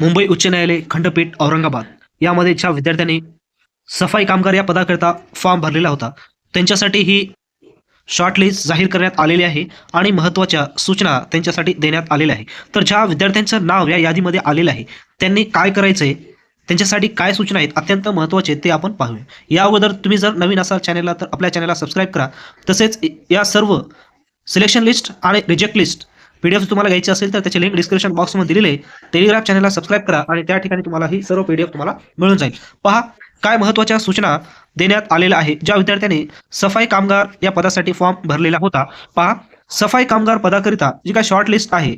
मुंबई उच्च न्यायालय खंडपीठ औरंगाबाद यामध्ये ज्या विद्यार्थ्यांनी सफाई कामगार या पदाकरिता फॉर्म भरलेला होता त्यांच्यासाठी ही शॉर्टलिस्ट जाहीर करण्यात आलेली आहे आणि महत्त्वाच्या सूचना त्यांच्यासाठी देण्यात आलेल्या आहे तर ज्या विद्यार्थ्यांचं नाव या यादीमध्ये आलेलं आहे त्यांनी काय करायचं आहे त्यांच्यासाठी काय सूचना आहेत अत्यंत महत्त्वाचे ते आपण पाहूया. या अगोदर तुम्ही जर नवीन असाल चॅनलला तर आपल्या चॅनलला सबस्क्राईब करा. तसेच या सर्व सिलेक्शन लिस्ट आणि रिजेक्ट लिस्ट पीडीएफ तुम्हाला घ्यायची असेल तर त्याची लिंक डिस्क्रिप्शन बॉक्समध्ये दिलेली आहे. टेलिग्राम चॅनलला सबस्क्राईब करा आणि त्या ठिकाणी तुम्हाला ही सर्व पीडीएफ तुम्हाला मिळून जाईल. पहा काय महत्त्वाच्या सूचना देण्यात आलेल्या आहे. ज्या विद्यार्थ्यांनी सफाई कामगार या पदासाठी फॉर्म भरलेला होता. पहा सफाई कामगार पदाकरिता जी काय शॉर्ट लिस्ट आहे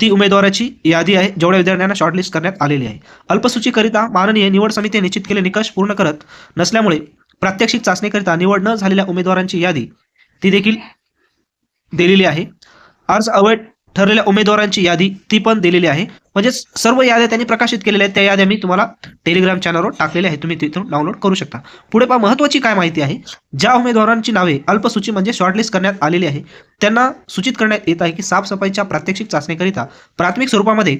ती उमेदवाराची यादी आहे. जेवढ्या विद्यार्थ्यांना शॉर्टलिस्ट करण्यात आलेली आहे. अल्पसूचीकरिता माननीय निवड समिती निश्चित केले निकष पूर्ण करत नसल्यामुळे प्रात्यक्षिक चाचणीकरिता निवड न झालेल्या उमेदवारांची यादी ती देखील दिलेली आहे. अर्ज अवैध ठरलेल्या उमेदवारांची यादी ती पण दिलेली आहे. म्हणजेच सर्व याद्या त्यांनी प्रकाशित केलेल्या आहेत. त्या याद्या मी तुम्हाला टेलिग्राम चॅनलवर टाकलेल्या आहेत. तुम्ही तिथून डाउनलोड करू शकता. पुढे पहा महत्त्वाची काय माहिती आहे? ज्या उमेदवारांची नावे अल्पसूची म्हणजे शॉर्टलिस्ट करण्यात आलेली आहे त्यांना सूचित करण्यात येत आहे की साफसफाईच्या प्रात्यक्षिक चाचणीकरिता प्राथमिक स्वरूपामध्ये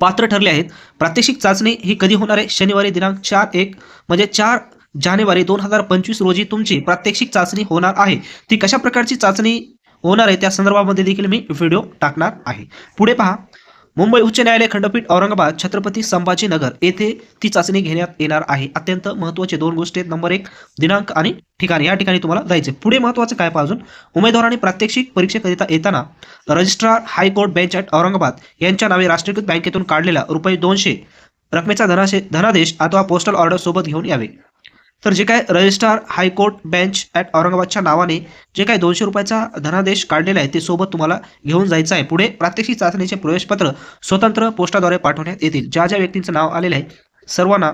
पात्र ठरले आहेत. प्रात्यक्षिक चाचणी ही कधी होणार आहे? शनिवारी दिनांक चार एक म्हणजे चार जानेवारी दोन हजार पंचवीस रोजी तुमची प्रात्यक्षिक चाचणी होणार आहे. ती कशा प्रकारची चाचणी होणार आहे. त्या संदर्भामध्ये देखील मी व्हिडिओ टाकणार आहे. पुढे पहा. मुंबई उच्च न्यायालय खंडपीठ औरंगाबाद छत्रपती संभाजीनगर येथे ती चाचणी घेण्यात येणार आहे. अत्यंत महत्त्वाचे दोन गोष्टी आहेत. नंबर एक दिनांक आणि ठिकाण. या ठिकाणी तुम्हाला जायचे पुढे महत्त्वाचं काय पहा अजून? उमेदवारांनी प्रात्यक्षिक परीक्षेकरिता येताना registrar high court bench at Aurangabad यांच्या नावे राष्ट्रीयकृत बँकेतून काढलेला रुपये दोनशे रकमेचा धनाशे धनादेश अथवा पोस्टल ऑर्डर सोबत घेऊन यावे. तर जे काय रजिस्ट्रार हायकोर्ट बेंच ॲट औरंगाबादच्या नावाने जे काही दोनशे रुपयाचा धनादेश काढलेला आहे ते सोबत तुम्हाला घेऊन जायचं आहे. पुढे प्रात्यक्षिक चाचणीचे प्रवेशपत्र स्वतंत्र पोस्टाद्वारे पाठवण्यात येतील. ज्या ज्या व्यक्तींचं नाव आलेलं आहे सर्वांना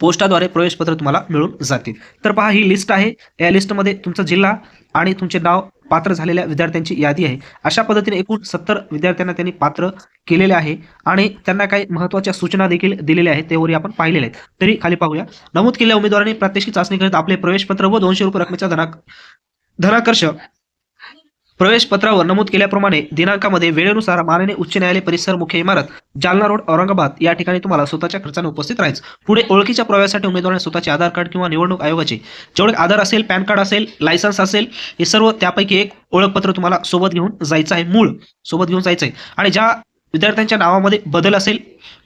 पोस्टाद्वारे प्रवेशपत्र तुम्हाला मिळून जातील. तर पहा ही लिस्ट आहे. या लिस्टमध्ये तुमचा जिल्हा आणि तुमचे नाव पात्र झालेल्या विद्यार्थ्यांची यादी आहे. अशा पद्धतीने एकूण सत्तर विद्यार्थ्यांना त्यांनी पात्र केलेले आहे आणि त्यांना काही महत्त्वाच्या सूचना देखील दिलेल्या आहेत त्यावरही आपण पाहिलेल्या आहेत. तरी खाली पाहूया. नमूद केलेल्या उमेदवारांनी प्रात्यक्षिक चाचणी करीत आपले प्रवेशपत्र व दोनशे रुपये रकमेचा धना धनाकर्ष प्रवेशपत्रावर नमूद केल्याप्रमाणे दिनांकामध्ये वेळेनुसार माननीय उच्च न्यायालय परिसर मुख्य इमारत जालना रोड औरंगाबाद या ठिकाणी तुम्हाला स्वतःच्या खर्चाने उपस्थित राहायचं. पुढे ओळखीच्या प्रवेशासाठी उमेदवारांनी स्वतःचे आधार कार्ड किंवा निवडणूक आयोगाचे. जेवढे आधार असेल पॅन कार्ड असेल लायसन्स असेल हे सर्व त्यापैकी एक ओळखपत्र तुम्हाला सोबत घेऊन जायचं आहे मूळ सोबत घेऊन जायचं आहे. आणि ज्या विद्यार्थ्यांच्या नावामध्ये बदल असेल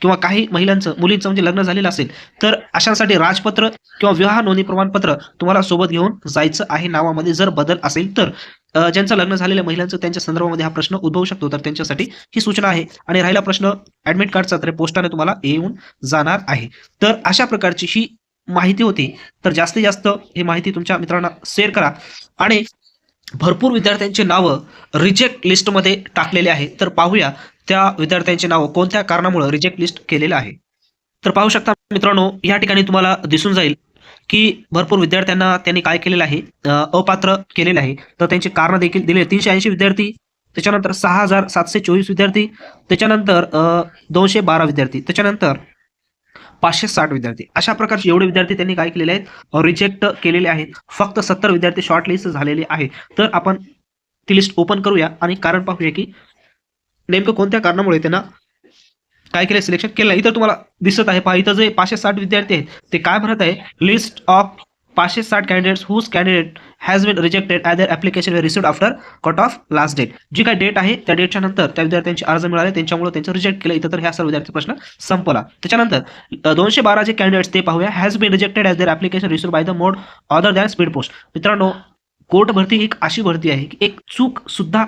किंवा काही महिलांचं मुलींचं म्हणजे लग्न झालेलं असेल तर अशांसाठी राजपत्र किंवा विवाह नोंदणी प्रमाणपत्र तुम्हाला सोबत घेऊन जायचं आहे नावामध्ये जर बदल असेल तर. ज्यांचं लग्न झालेल्या महिलांचं त्यांच्या संदर्भामध्ये हा प्रश्न उद्भवू शकतो. तर त्यांच्यासाठी ही सूचना आहे. आणि राहिला प्रश्न ऍडमिट कार्डचा तर पोस्टाने तुम्हाला येऊन जाणार आहे. तर अशा प्रकारची ही माहिती होती. तर जास्तीत जास्त ही माहिती तुमच्या मित्रांना शेअर करा. आणि भरपूर विद्यार्थ्यांची नावं रिजेक्ट लिस्टमध्ये टाकलेले आहे. तर पाहूया त्या विद्यार्थ्यांची नावं कोणत्या कारणामुळे रिजेक्ट लिस्ट केलेलं आहे. तर पाहू शकता मित्रांनो या ठिकाणी तुम्हाला दिसून जाईल. की भरपूर विद्यार्थ्यांना त्यांनी काय केलेलं आहे अपात्र केलेलं आहे. तर त्यांची कारणं देखील दिले आहेत. तीनशे ऐंशी विद्यार्थी त्याच्यानंतर सहा हजार सातशे चोवीस विद्यार्थी त्याच्यानंतर दोनशे बारा विद्यार्थी त्याच्यानंतर पाचशे साठ विद्यार्थी. अशा प्रकारचे एवढे विद्यार्थी त्यांनी काय केलेले आहेत? रिजेक्ट केलेले आहेत. फक्त सत्तर विद्यार्थी शॉर्ट लिस्ट झालेले आहेत तर आपण ती लिस्ट ओपन करूया आणि कारण पाहूया की नेमकं कोणत्या कारणामुळे त्यांना काय केलं सिलेक्शन केलं इथं तुम्हाला दिसत आहे. पहा इथं जे पाचशे साठ विद्यार्थी आहेत ते काय म्हणत आहे? लिस्ट ऑफ पाचशे साठ candidates whose candidate has been rejected at their application received after cut off last date जी काय डेट आहे त्या डेटच्या नंतर त्या विद्यार्थ्यांचे अर्ज मिळाले. त्यांच्यामुळे त्यांचं रिजेक्ट केलं. इथं तर ह्या सर्व विद्यार्थी प्रश्न संपला. त्याच्यानंतर दोनशे बारा जे कॅन्डिडेट्स ते पाहूया. Has been rejected as their application received by the mode other than speed post मित्रांनो कोर्ट भरती एक अशी भरती आहे की एक चूक सुद्धा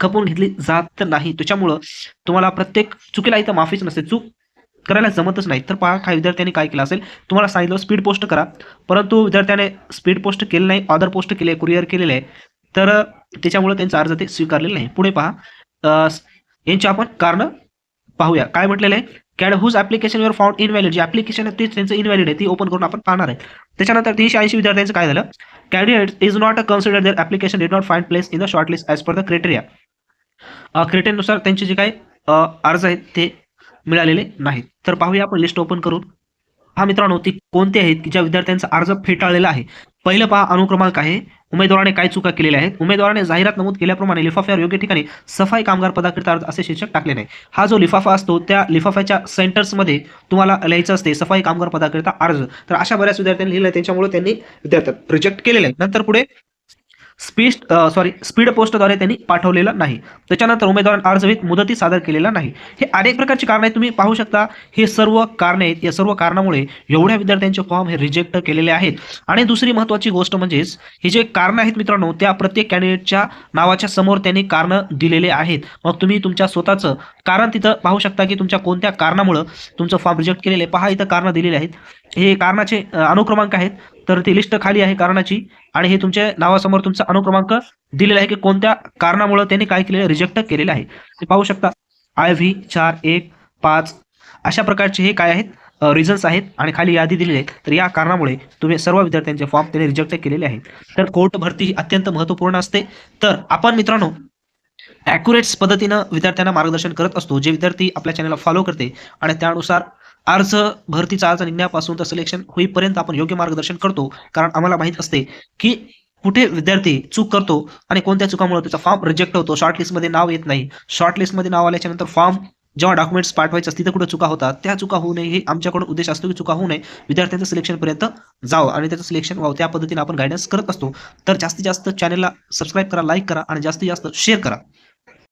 खपवून घेतली जात नाही. त्याच्यामुळं तुम्हाला प्रत्येक चुकीला इथं माफीच नसते. चूक करायला जमतच नाही. तर पहा काही विद्यार्थ्यांनी काय केलं असेल? तुम्हाला सांगितलं स्पीड पोस्ट करा. परंतु विद्यार्थ्याने स्पीड पोस्ट केलं नाही ऑर्डर पोस्ट केले कुरिअर केलेले आहे. तर त्याच्यामुळं त्याच्यामुळे त्यांचा अर्ज ते स्वीकारलेलं नाही. पुढे पहा यांची आपण कारणं पाहूया. काय म्हटलेलं आहे? Candidate whose application your found invalid G application आहे ती त्यांचं इनव्हॅलिड आहे. ती ओपन करून आपण पाहणार आहे. त्याच्यानंतर तीनशे ऐंशी विद्यार्थ्यांचं काय झालं? Candidate is not a consider their application did not find place in the short list as per the criteria क्रायटेरियानुसार त्यांचे जे काय अर्ज आहेत ते मिळालेले नाहीत. तर पाहूया आपण लिस्ट ओपन करून. हा मित्रांनो ती कोणते आहेत की ज्या विद्यार्थ्यांचा अर्ज फेटाळलेला आहे? पहिलं पहा अनुक्रमांक आहे. उमेदवाराने काय चुका केलेल्या आहेत. उमेदवाराने जाहिरात नमूद केल्याप्रमाणे लिफाफ्यावर योग्य ठिकाणी सफाई कामगार पदाकरिता अर्ज असे शीर्षक टाकले नाही. हा जो लिफाफा असतो त्या लिफाफ्याच्या सेंटर्समध्ये तुम्हाला लिहायचं असते सफाई कामगार पदाकरिता अर्ज. तर अशा बऱ्याच विद्यार्थ्यांनी लिहिलं त्याच्यामुळे त्यांनी विद्यार्थ्यात रिजेक्ट केलेलं आहे. नंतर पुढे स्पीड सॉरी स्पीड पोस्टद्वारे त्यांनी पाठवलेलं नाही. त्याच्यानंतर उमेदवारांना अर्जवित मुदती सादर केलेला नाही. हे अनेक प्रकारची कारणं आहेत. तुम्ही पाहू शकता हे सर्व कारणे आहेत या सर्व कारणामुळे एवढ्या विद्यार्थ्यांचे फॉर्म हे रिजेक्ट केलेले आहेत. आणि दुसरी महत्त्वाची गोष्ट म्हणजेच हे जे कारणं आहेत मित्रांनो त्या प्रत्येक कॅन्डिडेटच्या नावाच्या समोर त्यांनी कारणं दिलेले आहेत. मग तुम्ही तुमच्या स्वतःचं कारण तिथं पाहू शकता की तुमच्या कोणत्या कारणामुळं तुमचं फॉर्म रिजेक्ट केलेलं आहे. पहा इथं कारणं दिलेली आहेत. हे कारणाचे अनुक्रमांक आहेत. तर ती लिस्ट खाली आहे कारणाची आणि हे तुमच्या नावासमोर तुमचा अनुक्रमांक दिलेला आहे की कोणत्या कारणामुळे त्यांनी काय केलेलं रिजेक्ट केलेलं आहे. ते पाहू शकता. आय व्ही चार एक पाच अशा प्रकारचे हे काय आहेत? रिझन्स आहेत आणि खाली यादी दिलेली आहे. तर या कारणामुळे तुम्ही सर्व विद्यार्थ्यांचे फॉर्म त्यांनी रिजेक्ट केलेले आहेत. तर कोर्ट भरती ही अत्यंत महत्त्वपूर्ण असते. तर आपण मित्रांनो ॲक्युरेट्स पद्धतीनं विद्यार्थ्यांना मार्गदर्शन करत असतो. जे विद्यार्थी आपल्या चॅनलला फॉलो करते आणि त्यानुसार अर्ज भरतीचा अर्ज निघण्यापासून तर सिलेक्शन होईपर्यंत आपण योग्य मार्गदर्शन करतो. कारण आम्हाला माहीत असते की कुठे विद्यार्थी चूक करतो आणि कोणत्या चुकामुळे त्याचा फॉर्म रिजेक्ट होतो. शॉर्टलिस्टमध्ये नाव येत नाही. शॉर्टलिस्टमध्ये नाव आल्याच्यानंतर फॉर्म जेव्हा डॉक्युमेंट्स पाठवायचे असतील तर कुठे चुका होतात? त्या चुका होऊ नये. हे आमच्याकडून उद्देश असतो की चुका होऊ नये. विद्यार्थ्यांचं सिलेक्शनपर्यंत जावं आणि त्याचं सिलेक्शन व्हावं. त्या पद्धतीने आपण गायडन्स करत असतो. तर जास्तीत जास्त चॅनलला सबस्क्राईब करा लाईक करा आणि जास्तीत जास्त शेअर करा.